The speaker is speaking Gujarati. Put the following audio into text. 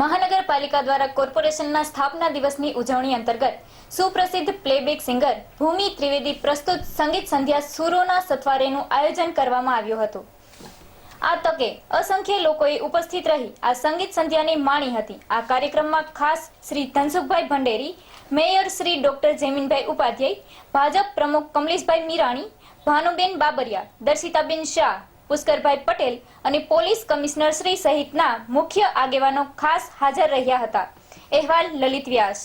મહાનગરપાલિકા દ્વારા કોર્પોરેશનના સ્થાપના દિવસની ઉજવણી અંતર્ગત સુપ્રસિદ્ધ પ્લેબેક સિંગર ભૂમિ ત્રિવેદી પ્રસ્તુત સંગીત સંધ્યા સુરોના સથવારેનું આયોજન કરવામાં આવ્યું હતું. આ તકે અસંખ્ય લોકોએ ઉપસ્થિત રહી આ સંગીત સંધ્યાની માણી હતી. આ કાર્યક્રમમાં ખાસ શ્રી ધનસુખભાઈ ભંડેરી, મેયર શ્રી ડોક્ટર જેમિનભાઈ ઉપાધ્યાય, ભાજપ પ્રમુખ કમલેશભાઈ મીરાણી, ભાનુબેન બાબરિયા, દર્શિતાબેન શાહ પુષ્કરભાઈ પટેલ અને પોલીસ કમિશનર શ્રી સહિતના મુખ્ય આગેવાનો ખાસ હાજર રહ્યા હતા. અહેવાલ લલિત વ્યાસ.